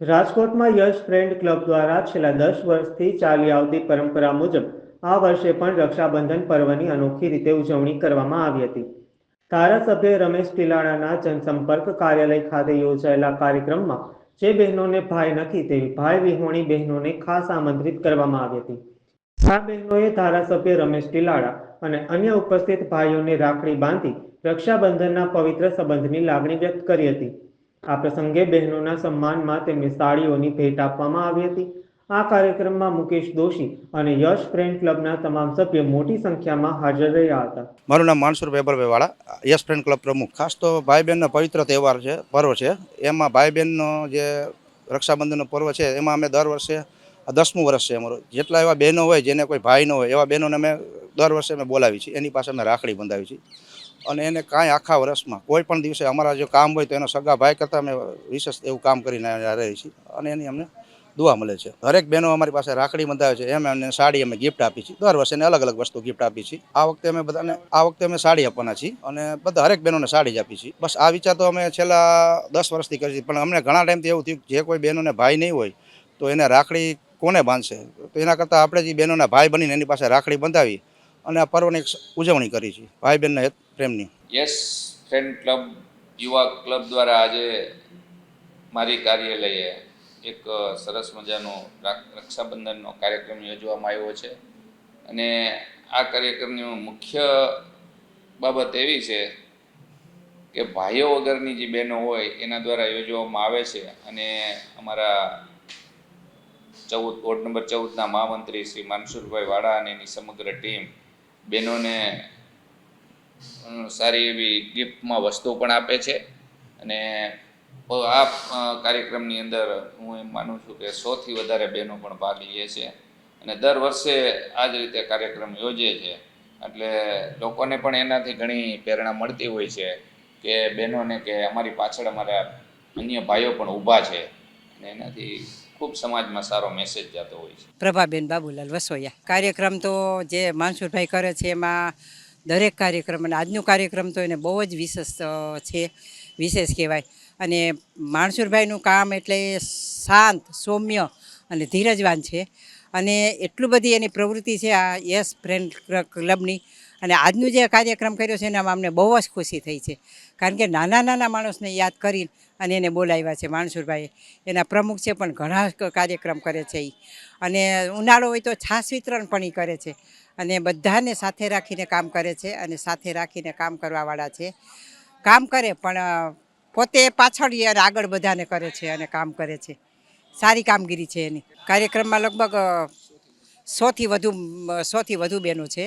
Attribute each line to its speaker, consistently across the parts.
Speaker 1: રાજકોટમાં યશ friend club દ્વારા છેલ્લા દસ વર્ષથી ચાલી આવતી પરંપરા મુજબ આ વર્ષે પણ રક્ષાબંધન પર્વની અનોખી રીતે ઉજવણી કરવામાં આવી હતી. ધારાસભ્ય રમેશ ટીલાણાના જનસંપર્ક કાર્યાલય ખાતે યોજાયેલા કાર્યક્રમમાં જે બહેનોને ભાઈ નથી તેવી ભાઈ વિહોણી બહેનોને ખાસ આમંત્રિત કરવામાં આવી હતી. આ બહેનોએ ધારાસભ્ય રમેશ ટીલાળા અને અન્ય ઉપસ્થિત ભાઈઓને રાખડી બાંધી રક્ષાબંધનના પવિત્ર સંબંધની લાગણી વ્યક્ત કરી હતી. આ પ્રસંગે બહેનોના સન્માનમાં તેમને સાડીઓની ભેટ આપવામાં આવી હતી. આ કાર્યક્રમમાં મુકેશ દોશી અને યશ ફ્રેન્ડ ક્લબના તમામ સભ્યો મોટી સંખ્યામાં હાજર રહ્યા હતા.
Speaker 2: મારું નામ માનસુર વેબરભાઈવાળા યશ ફ્રેન્ડ ક્લબ પ્રમુખ. ખાસ તો ભાઈ બહેનનો પવિત્ર તહેવાર છે, પર્વ છે. એમાં ભાઈ બહેનનો જે રક્ષાબંધનનો પર્વ છે, એમાં અમે દર વર્ષે દસમું વર્ષ છે અમારું. જેટલા એવા બહેનો હોય, જેને કોઈ ભાઈ ન હોય, એવા બહેનોને અમે દર વર્ષે અમે બોલાવી છીએ. એની પાસે અમે રાખડી બંધાવી છીએ. અને એને કાંઈ આખા વર્ષમાં, કોઈ પણ દિવસે અમારા જો કામ હોય તો એનો સગા ભાઈ કરતાં અમે વિશેષ એવું કામ કરીને રહીએ છીએ. અને એની અમને દુઆ મળે છે. દરેક બહેનો અમારી પાસે રાખડી બંધાવે છે. એમ એમને સાડી અમે ગિફ્ટ આપી છીએ. દર વર્ષે અલગ અલગ વસ્તુ ગિફ્ટ આપી છીએ. આ વખતે અમે બધાને, આ વખતે અમે સાડી આપવાના છીએ અને બધા હરેક બહેનોને સાડી જ આપી છીએ. બસ આ વિચાર તો અમે છેલ્લા દસ વર્ષથી કરી છીએ. પણ અમને ઘણા ટાઈમથી એવું થયું જે કોઈ બહેનોને ભાઈ નહીં હોય તો એને રાખડી કોને બાંધશે? તો એના કરતાં આપણે જે બહેનોના ભાઈ બનીને એની પાસે રાખડી બંધાવી અને આ પર્વની ઉજવણી કરી છે ભાઈ બહેનના પ્રેમની.
Speaker 3: Yes friend club Yuva club દ્વારા આજે મારી કાર્યાલયે એક સરસ મજાનો રક્ષાબંધનનો કાર્યક્રમ યોજવામાં આવ્યો છે. અને આ કાર્યક્રમની મુખ્ય બાબત એવી છે કે ભાઈઓ વગરની જે બહેનો હોય એના દ્વારા યોજવામાં આવે છે અને અમારા ચૌદ, વોર્ડ નંબર ચૌદના મહામંત્રી શ્રી માનસુરભાઈ વાડા અને એની સમગ્ર ટીમ બહેનોને સારી એવી ગિફ્ટમાં વસ્તુ પણ આપે છે. અને આ કાર્યક્રમની અંદર હું એમ માનું છું કે સોથી વધારે બહેનો પણ ભાગ લે છે. અને દર વર્ષે આ જ રીતે કાર્યક્રમ યોજે છે. એટલે લોકોને પણ એનાથી ઘણી પ્રેરણા મળતી હોય છે કે બહેનોને કે અમારી પાછળ અમારા અન્ય ભાઈઓ પણ ઊભા છે. અને એનાથી ખૂબ સમાજમાં સારો મેસેજ જતો હોય છે.
Speaker 4: પ્રભાબેન બાબુલાલ વસોયા. કાર્યક્રમ તો જે માનસુરભાઈ કરે છે એમાં દરેક કાર્યક્રમ અને આજનો કાર્યક્રમ તો એને બહુ જ વિશેષ છે, વિશેષ કહેવાય. અને માણસુરભાઈનું કામ એટલે શાંત, સૌમ્ય અને ધીરજવાન છે. અને એટલું બધી એની પ્રવૃત્તિ છે આ યસ ફ્રેન્ડ ક્લબની. અને આજનું જે કાર્યક્રમ કર્યો છે એનામાં અમને બહુ જ ખુશી થઈ છે. કારણ કે નાના નાના માણસને યાદ કરી અને એને બોલાવ્યા છે માણસુરભાઈએ. એના પ્રમુખ છે પણ ઘણા કાર્યક્રમ કરે છે એ અને ઉનાળો હોય તો છાશ વિતરણ પણ એ કરે છે. અને બધાને સાથે રાખીને કામ કરે છે અને સાથે રાખીને કામ કરવાવાળા છે. કામ કરે પણ પોતે પાછળ આગળ બધાને કરે છે અને કામ કરે છે. સારી કામગીરી છે એની. કાર્યક્રમમાં લગભગ સોથી વધુ સોથી વધુ બહેનો છે.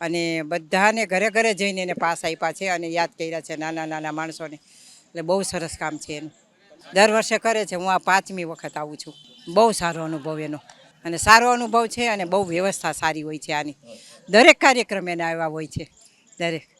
Speaker 4: અને બધાને ઘરે ઘરે જઈને એને પાસ આપ્યા છે અને યાદ કર્યા છે નાના નાના માણસોને. એટલે બહુ સરસ કામ છે એનું. દર વર્ષે કરે છે. હું આ પાંચમી વખત આવું છું. બહુ સારો અનુભવ એનો. અને સારો અનુભવ છે અને બહુ વ્યવસ્થા સારી હોય છે આની. દરેક કાર્યક્રમ એના આવ્યા હોય છે. દરેક.